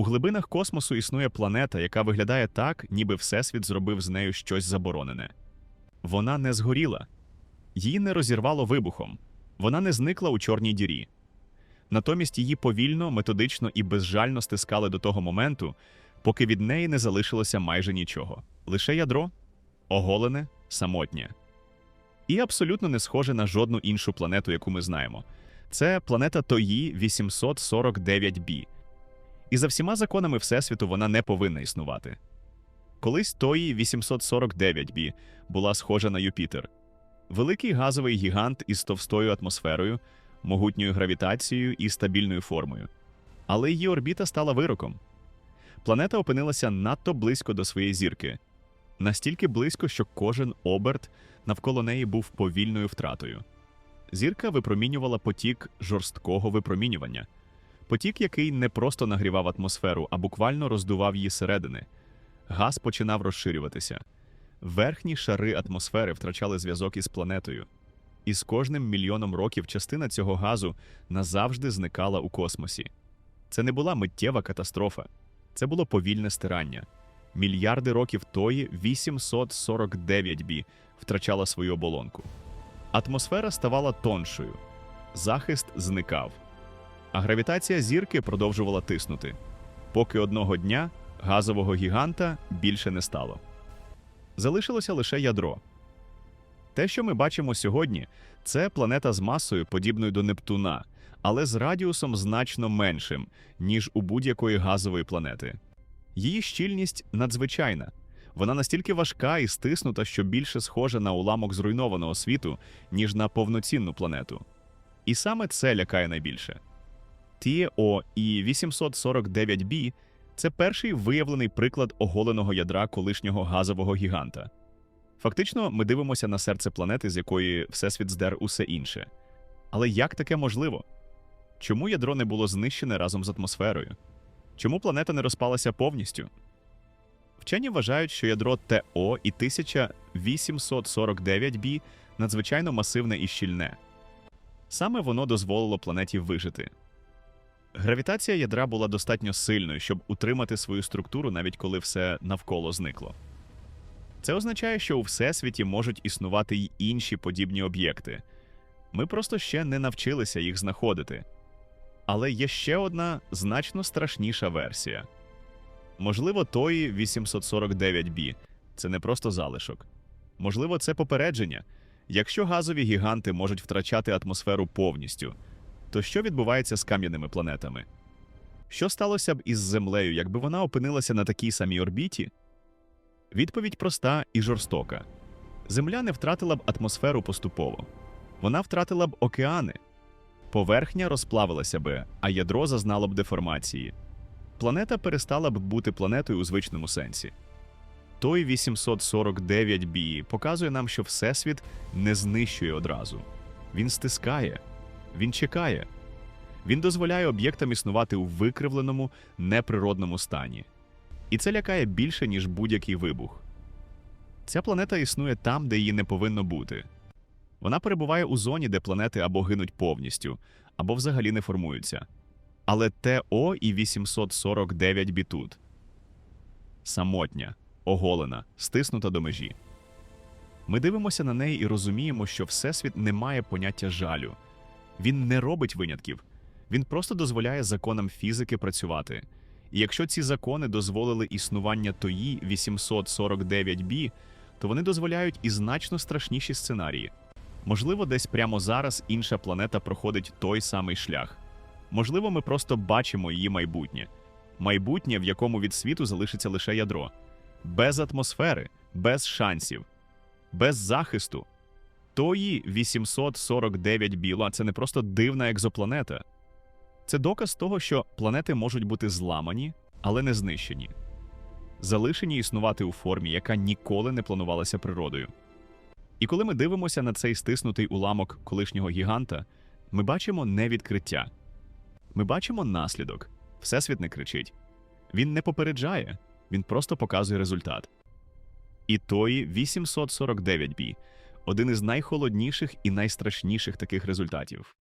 У глибинах космосу існує планета, яка виглядає так, ніби Всесвіт зробив з нею щось заборонене. Вона не згоріла, її не розірвало вибухом, вона не зникла у чорній дірі. Натомість її повільно, методично і безжально стискали до того моменту, поки від неї не залишилося майже нічого. Лише ядро, оголене, самотнє. І абсолютно не схоже на жодну іншу планету, яку ми знаємо. Це планета Тої 849b. І за всіма законами Всесвіту вона не повинна існувати. Колись Тої 849b була схожа на Юпітер. Великий газовий гігант із товстою атмосферою, могутньою гравітацією і стабільною формою. Але її орбіта стала вироком. Планета опинилася надто близько до своєї зірки, настільки близько, що кожен оберт навколо неї був повільною втратою. Зірка випромінювала потік жорсткого випромінювання, потік, який не просто нагрівав атмосферу, а буквально роздував її середини. Газ починав розширюватися. Верхні шари атмосфери втрачали зв'язок із планетою. І з кожним мільйоном років частина цього газу назавжди зникала у космосі. Це не була миттєва катастрофа, це було повільне стирання. Мільярди років тої 849 бі втрачала свою оболонку. Атмосфера ставала тоншою, захист зникав, а гравітація зірки продовжувала тиснути, поки одного дня газового гіганта більше не стало. Залишилося лише ядро. Те, що ми бачимо сьогодні, це планета з масою, подібною до Нептуна, але з радіусом значно меншим, ніж у будь-якої газової планети. Її щільність надзвичайна. Вона настільки важка і стиснута, що більше схожа на уламок зруйнованого світу, ніж на повноцінну планету. І саме це лякає найбільше. TO і 849b – це перший виявлений приклад оголеного ядра колишнього газового гіганта. Фактично, ми дивимося на серце планети, з якої Всесвіт здер усе інше. Але як таке можливо? Чому ядро не було знищене разом з атмосферою? Чому планета не розпалася повністю? Вчені вважають, що ядро ТО і 1849b надзвичайно масивне і щільне. Саме воно дозволило планеті вижити. Гравітація ядра була достатньо сильною, щоб утримати свою структуру, навіть коли все навколо зникло. Це означає, що у всесвіті можуть існувати й інші подібні об'єкти. Ми просто ще не навчилися їх знаходити. Але є ще одна значно страшніша версія. Можливо, тої 849b це не просто залишок. Можливо, це попередження. Якщо газові гіганти можуть втрачати атмосферу повністю, то що відбувається з кам'яними планетами? Що сталося б із Землею, якби вона опинилася на такій самій орбіті? Відповідь проста і жорстока: Земля не втратила б атмосферу поступово, вона втратила б океани, поверхня розплавилася би, а ядро зазнало б деформації. Планета перестала б бути планетою у звичному сенсі. Той 849b показує нам, що Всесвіт не знищує одразу. Він стискає, він чекає, він дозволяє об'єктам існувати у викривленому, неприродному стані. І це лякає більше, ніж будь-який вибух. Ця планета існує там, де її не повинно бути. Вона перебуває у зоні, де планети або гинуть повністю, або взагалі не формуються. Але ТО і 849 бітут самотня, оголена, стиснута до межі. Ми дивимося на неї і розуміємо, що Всесвіт не має поняття жалю. Він не робить винятків, він просто дозволяє законам фізики працювати. І якщо ці закони дозволили існування тої 849b, то вони дозволяють і значно страшніші сценарії. Можливо, десь прямо зараз інша планета проходить той самий шлях. Можливо, ми просто бачимо її майбутнє. Майбутнє, в якому від світу залишиться лише ядро, без атмосфери, без шансів, без захисту. Тої 849 біла це не просто дивна екзопланета. Це доказ того, що планети можуть бути зламані, але не знищені, залишені існувати у формі, яка ніколи не планувалася природою. І коли ми дивимося на цей стиснутий уламок колишнього гіганта, ми бачимо не відкриття. Ми бачимо наслідок. Всесвіт не кричить. Він не попереджає, він просто показує результат. І тої 849 бі один із найхолодніших і найстрашніших таких результатів.